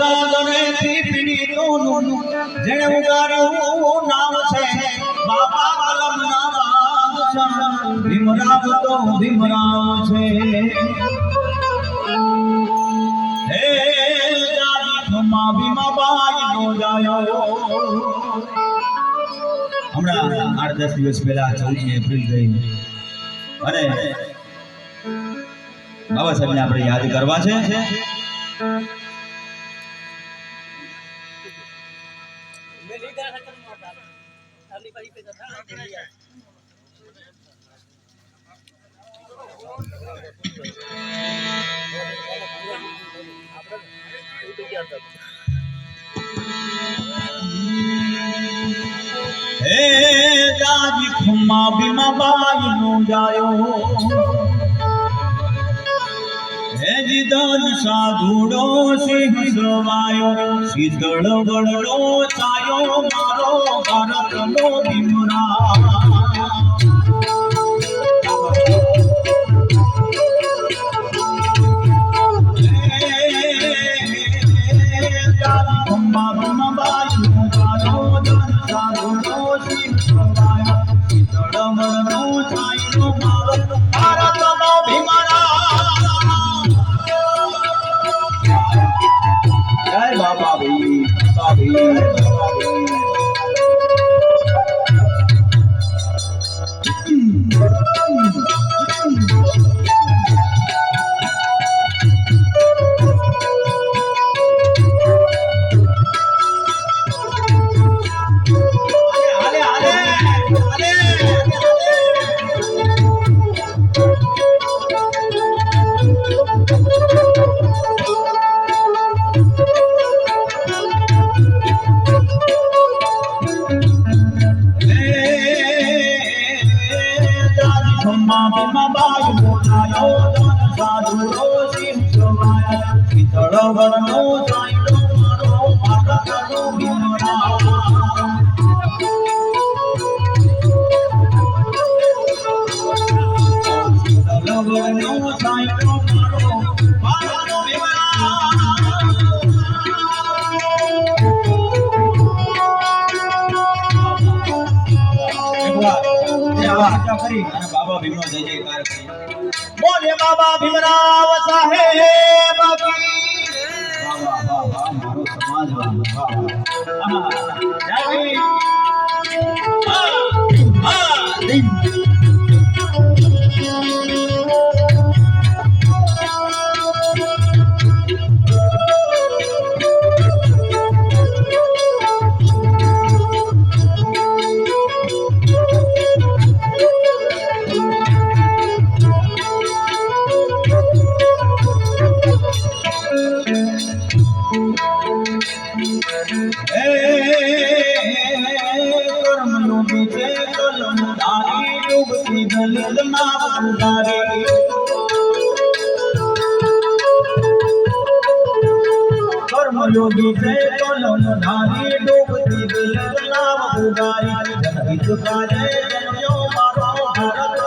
સાધને થી પીડિતોનું જેણે ઉગાર્યું નામ છે. બાપા કલમ ના બાદશાહ, ભીમરાવ તો ભીમરાવ છે. હે જાની ખમા ભીમાબાઈ નો જાયો. આઠ દસ દિવસ પહેલા ચૌદમી એપ્રિલ ગઈ અને બાબા સાહેબને આપણે યાદ કરવા છે? હે ખુમા બીમા બાઈ નો જાયો હે જીદન સાધુડો સિંહ સવાયો શીતળ વળનો છાયો મારો. ભારતનો ભીમરા કરી અને બાબા ભીમનો જય જયકાર કરી બોલે બાબા ભીમરાવ સાહેબ કી મારો કર્મયોગી છે કલમધારી ડૂબતી દિલ નામ ઉગારી. જનહિત કાજે જન્મ્યો મારો ભારતનો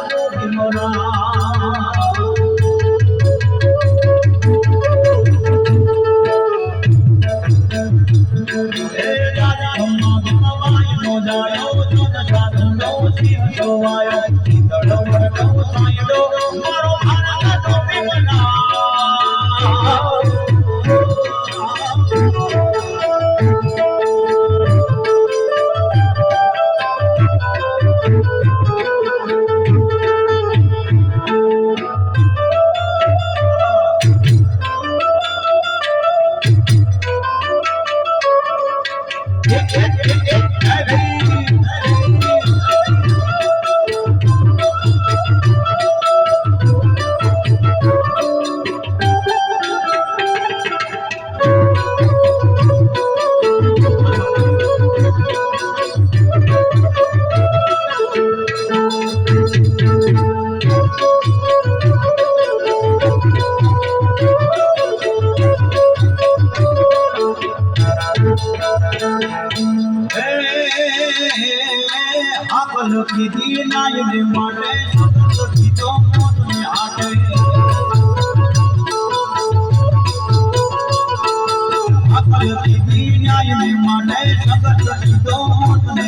આગળ કીધી નાયને માટે કીધો માટે સગત કીધો મોતને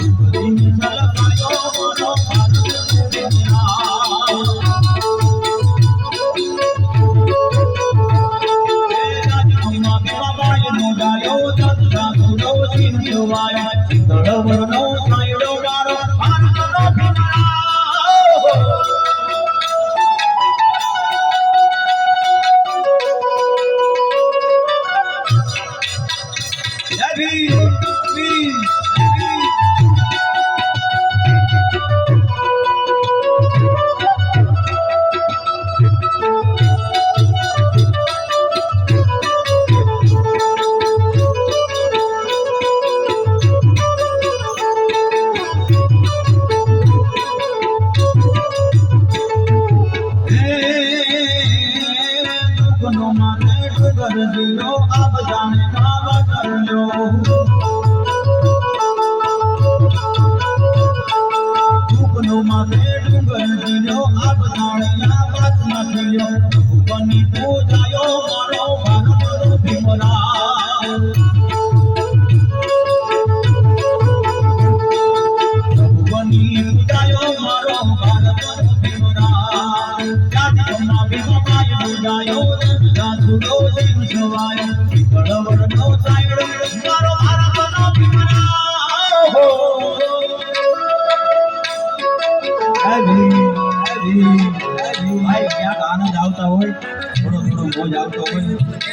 Uber.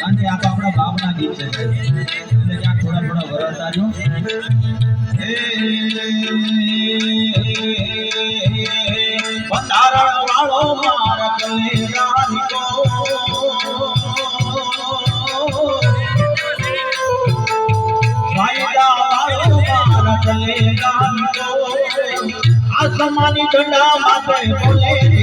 અને આ આપણા બાપના ગીત છે. એટલે ત્યાં થોડા થોડા વરસ આવ્યો આસમાની ઠંડા માટે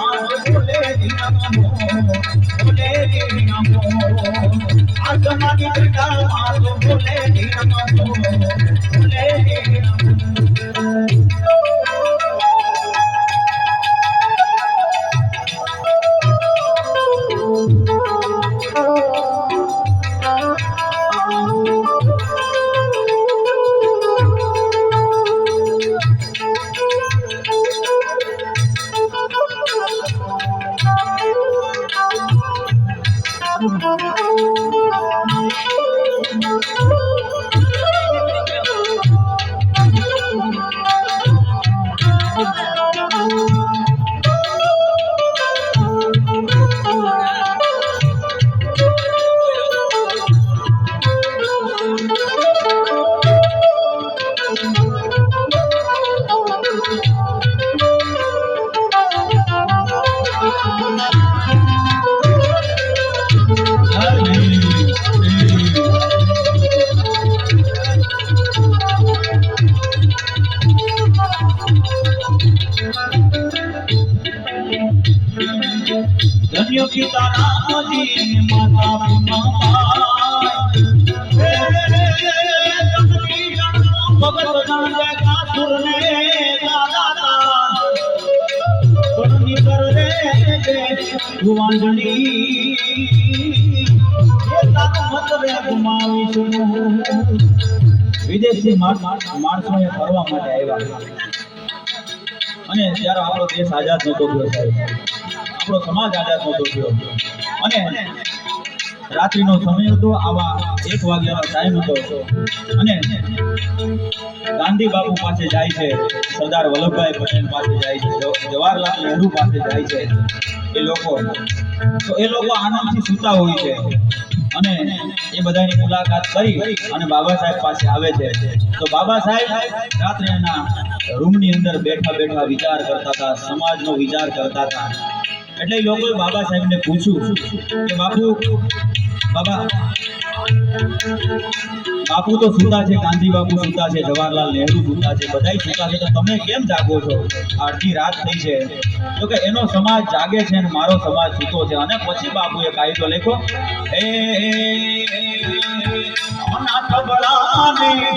ધન્ય પિતા માતા પુનાબાઈ એ રે ગુમાવીશું વિદેશી માણસોએ ફરવા માટે આવ્યા. અને ત્યારે આપણો દેશ આઝાદ નહોતો થયો આપણો સમાજ આઝાદ નહોતો થયો. અને રાત્રિનો સમય હતો, આવા એક વાગ્યાનો ટાઈમ હતો. અને ગાંધી બાપુ પાસે જાય છે, સરદાર વલ્લભભાઈ પટેલ પાસે જાય છે જવ- જવાહરલાલ નહેરુ પાસે જાય છે. એ લોકો. તો એ લોકો આનંદથી સૂતા હોય છે. અને એ બધાની મુલાકાત કરી અને બાબા સાહેબ પાસે આવે છે. તો બાબા સાહેબ રાત્રે એના રૂમની અંદર બેઠા બેઠા વિચાર કરતા હતા, સમાજનો વિચાર કરતા હતા. એટલે લોકોએ બાબા સાહેબને પૂછ્યું કે બાપુ, બાબા બાપુ તો સૂતા છે, ગાંધી બાપુ સૂતા છે, જવાહરલાલ નહેરુ સૂતા છે, બધાય સૂતા છે. તો તમે કેમ જાગો છો? અડધી રાત થઈ છે. તો કે એનો સમાજ જાગે છે અને મારો સમાજ સૂતો છે. અને પછી બાપુએ કાયદો લખ્યો એ અનાથ બળાને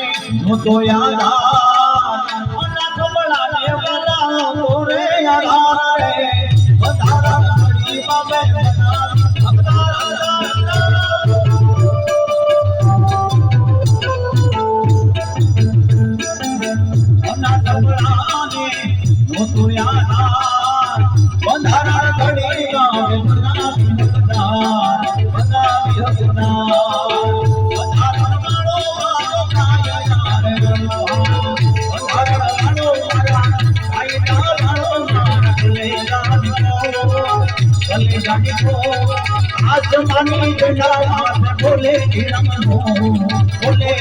ભલે જાનકો આસમાની ઝંડા માથે બોલે ધીરમો બોલે